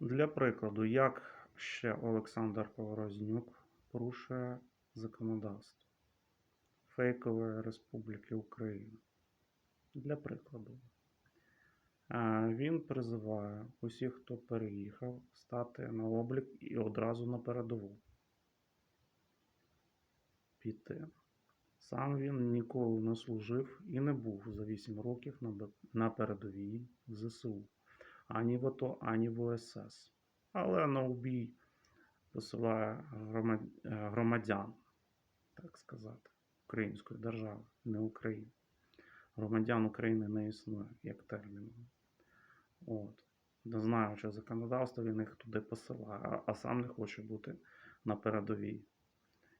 Для прикладу, як ще Олександр Поворознюк порушує законодавство Фейкової Республіки Україна. Для прикладу, він призиває усіх, хто переїхав, стати на облік і одразу на передову. Піти. Сам він ніколи не служив і не був за 8 років на передовій в ЗСУ ані в АТО, ані в ОСС. Але на убій посилає громадян, так сказати, української держави, не України. Громадян України не існує як терміну. От. Не знаючи законодавство, він їх туди посилає, а сам не хоче бути на передовій.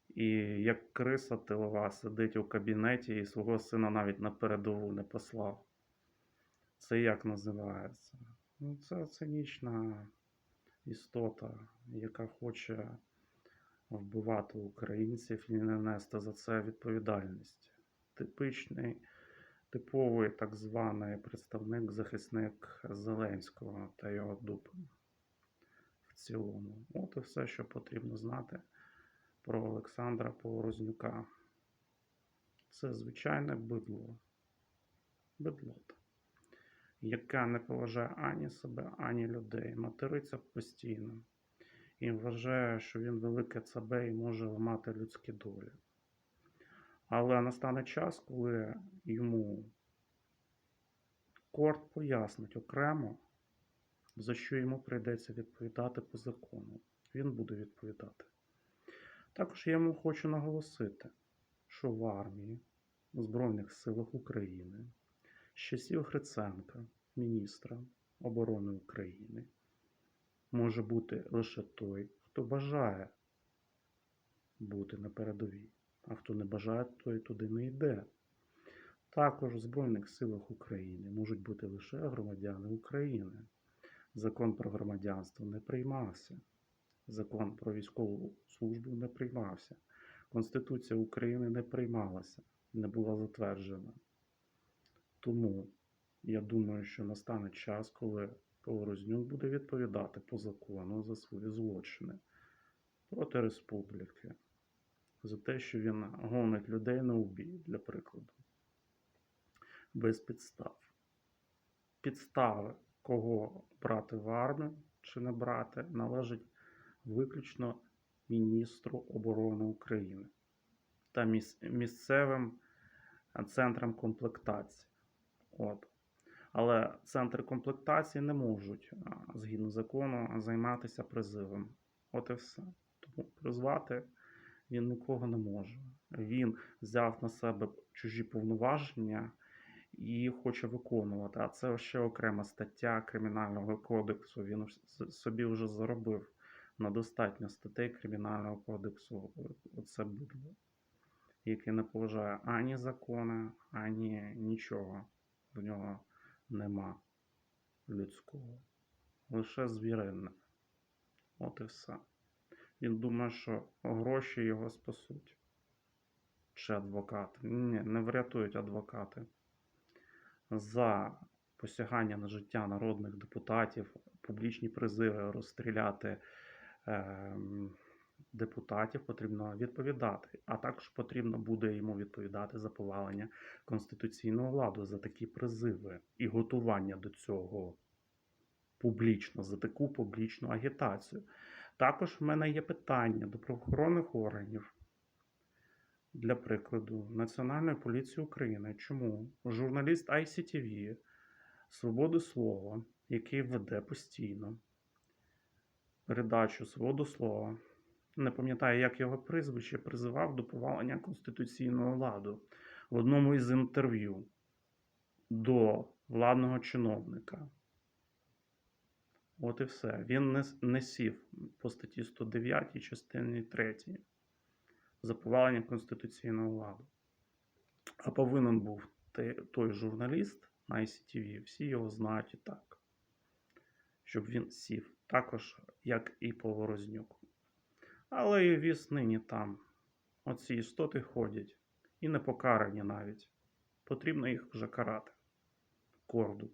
І як криса тилова сидить у кабінеті і свого сина навіть на передову не послав. Це як називається? Ну, це цинічна істота, яка хоче вбивати українців і не нести за це відповідальність. Типичний, типовий так званий представник, захисник Зеленського та його дупи в цілому. От і все, що потрібно знати про Олександра Поворознюка. Це звичайне бидло. Бидлота яка не поважає ані себе, ані людей, материться постійно і вважає, що він велике ЦБ і може ламати людські долі. Але настане час, коли йому корт пояснить окремо, за що йому прийдеться відповідати по закону. Він буде відповідати. Також я йому хочу наголосити, що в армії, у Збройних силах України з часів Гриценка, міністра оборони України, може бути лише той, хто бажає бути на передовій, а хто не бажає, той туди не йде. Також в Збройних силах України можуть бути лише громадяни України. Закон про громадянство не приймався. Закон про військову службу не приймався. Конституція України не приймалася, не була затверджена. Тому я думаю, що настане час, коли Поворознюк буде відповідати по закону за свої злочини проти республіки, за те, що він гонить людей на убій, для прикладу, без підстав. Підстави, кого брати в армію чи не брати, належать виключно міністру оборони України та місцевим центрам комплектації. От. Але центри комплектації не можуть, згідно закону, займатися призивом. От і все. Тому призвати він нікого не може. Він взяв на себе чужі повноваження і хоче виконувати. А це ще окрема стаття Кримінального кодексу. Він собі вже заробив на достатньо статей Кримінального кодексу. Оце бидло, яке не поважає ані закони, ані нічого в нього нема людського. Лише звіринне. От і все. Він думає, що гроші його спасуть. Чи адвокати. Ні, не врятують адвокати. За посягання на життя народних депутатів, публічні призиви розстріляти ем, депутатів потрібно відповідати. А також потрібно буде йому відповідати за повалення конституційного ладу за такі призиви і готування до цього публічно, за таку публічну агітацію. Також в мене є питання до правоохоронних органів. Для прикладу, Національної поліції України. Чому журналіст ICTV Свободи Слова, який веде постійно передачу Свободу Слова, не пам'ятаю, як його прізвище, призивав до повалення конституційного ладу в одному із інтерв'ю до владного чиновника. От і все. Він не, не сів по статті 109 частині 3 за повалення конституційного ладу. А повинен був той журналіст на ICTV, всі його знають і так, щоб він сів, також як і Поворознюк. Але і віз нині там. Оці істоти ходять і не покарані навіть. Потрібно їх вже карати. Корду.